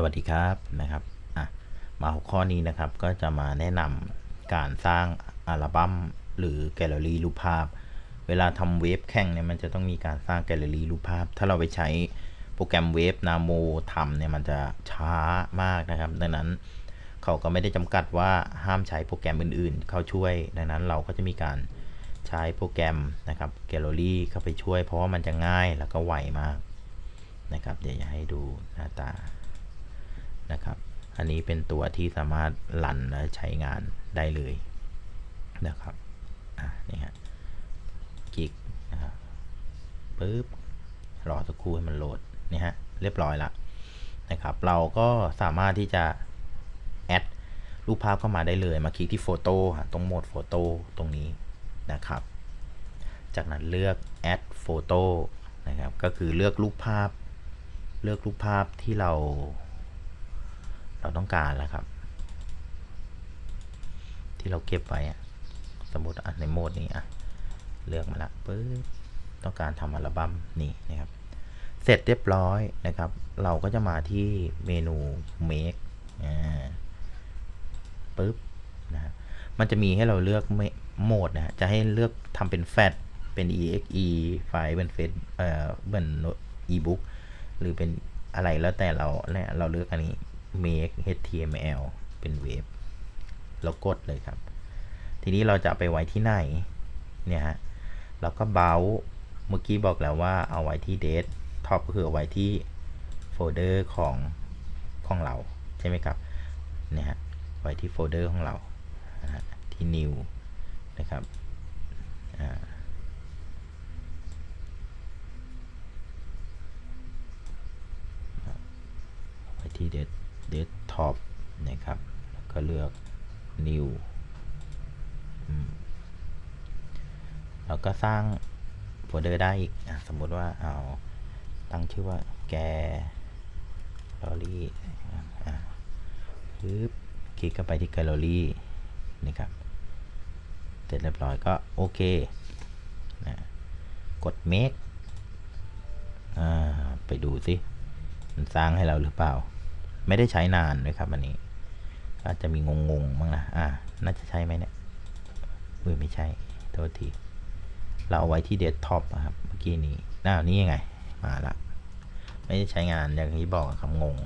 สวัสดีครับนะครับอะมาหัวข้อนี้นะครับก็จะมาแนะนำการสร้างอัลบั้มหรือแกลเลอรี่รูปภาพ เวลาทำเวฟแข่งเนี่ยมันจะต้องมีการสร้างแกลเลอรี่รูปภาพ ถ้าเราไปใช้โปรแกรมเวฟนาโมทำเนี่ยมันจะช้ามากนะครับ ดังนั้นเขาก็ไม่ได้จำกัดว่าห้ามใช้โปรแกรมอื่นๆ เข้าช่วย ดังนั้นเราก็จะมีการใช้โปรแกรมนะครับแกลเลอรี่เข้าไปช่วย เพราะว่ามันจะง่ายแล้วก็ไวมากนะครับ เดี๋ยวจะให้ดูหน้าตา นะครับ อันนี้เป็นตัวที่สามารถลันและใช้งานได้เลยนะครับอะนี่ฮะคลิกนะครับปึ๊บรอสักครู่ให้มันโหลดนี่ฮะเรียบร้อยละนะครับ เราก็สามารถที่จะแอดรูปภาพเข้ามาได้เลย มาคลิกที่โฟโต้ตรงโหมดโฟโต้ตรงนี้นะครับ จากนั้นเลือก add photo นะครับ ก็คือเลือกรูปภาพ เลือกรูปภาพที่เรา เราต้องการแล้วครับ ที่เราเก็บไว้สมมติในโหมดนี้อะเลือกมาละปึ๊บต้องการทำอัลบั้มนี่นะครับ เสร็จเรียบร้อยนะครับ เราก็จะมาที่เมนู make อ่าปึ๊บนะมันจะมีให้เราเลือกโหมดนะฮะจะให้เลือกทำเป็นแฟตเป็น exe ไฟล์เป็นเฟซเอ่อเป็น ebook หรือเป็นอะไรแล้วแต่เราเนี่ยเราเลือกอันนี้ make html เป็นเวฟเรากดเลยครับ ทีนี้เราจะไปไว้ที่ไหน เนี่ยฮะ เราก็เบาเมื่อกี้บอกแล้วว่าเอาไว้ที่ date top ก็คือเอาไว้ที่โฟลเดอร์ของของเรา ใช่ไหมครับ เนี่ยฮะ ไว้ที่โฟลเดอร์ของเรา ที่ new นะครับไว้ที่ date desktop นะครับ แล้วก็เลือก new แล้วก็สร้างโฟลเดอร์ได้อีกอะสมมุติว่าเอาตั้งชื่อว่าแกลอรี่ปึ๊บคลิกเข้าไปที่แกลลอรี่นี่ครับ เสร็จเรียบร้อยก็โอเคนะกด make อ่าไปดูสิ มันสร้างให้เราหรือเปล่า ไม่ได้ใช้นานเลยครับอันนี้ อาจจะมีงงๆบ้างนะอ่าน่าจะใช่ไหมเนี่ยอุ้ยไม่ใช่โทษที เราเอาไว้ที่เดสก์ท็อปครับเมื่อกี้นี้น่านี่ยังไง มาละ ไม่ได้ใช้งานอย่างที่บอกคำงง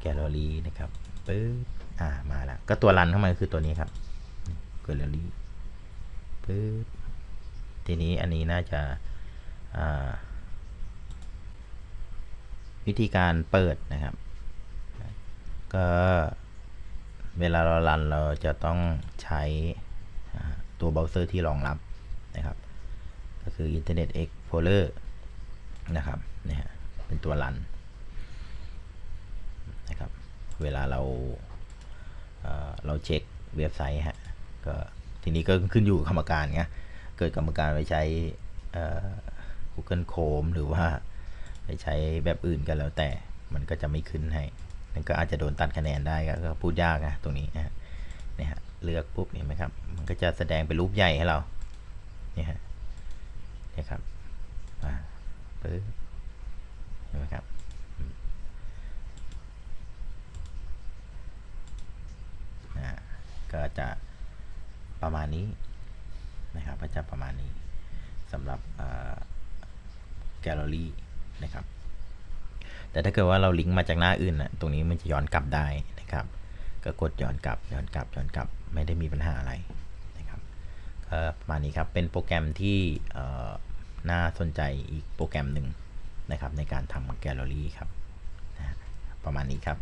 แกลเลอรี่นะครับปึ๊บอ่ามาละก็ตัวรันเข้ามาคือตัวนี้ครับแกลเลอรี่ปึ๊บทีนี้อันนี้น่าจะอ่าวิธีการเปิดนะครับ ก็เวลาเรารันเราจะต้องใช้ตัวเบราว์เซอร์ที่รองรับนะครับ ก็คือ Internet Explorer นะครับเนี่ยเป็นตัวรันนะครับ เวลาเราเราเช็คเว็บไซต์ฮะก็ทีนี้ก็ขึ้นอยู่กับกรรมการไงเกิดกรรมการไปใช้ Google Chrome หรือว่าไปใช้แบบอื่นกันแล้วแต่มันก็จะไม่ขึ้นให้ มันก็อาจจะโดนตัดคะแนนได้ก็พูดยากนะตรงนี้นะเนี่ยฮะเลือกปุ๊บเห็นไหมครับ มันก็จะแสดงเป็นรูปใหญ่ให้เราเนี่ยฮะเนี่ยครับอ่าปึ๊บเห็นไหมครับอ่าก็จะประมาณนี้นะครับก็จะประมาณนี้สำหรับแกลเลอรี่นะครับ แต่ถ้าเกิดว่าเราลิงก์มาจากหน้าอื่นนะตรงนี้มันจะย้อนกลับได้นะครับ ก็กดย้อนกลับย้อนกลับย้อนกลับไม่ได้มีปัญหาอะไรนะครับก็ประมาณนี้ครับเป็นโปรแกรมที่น่าสนใจอีกโปรแกรมหนึ่งนะครับในการทำแกลเลอรี่ครับนะประมาณนี้ครับ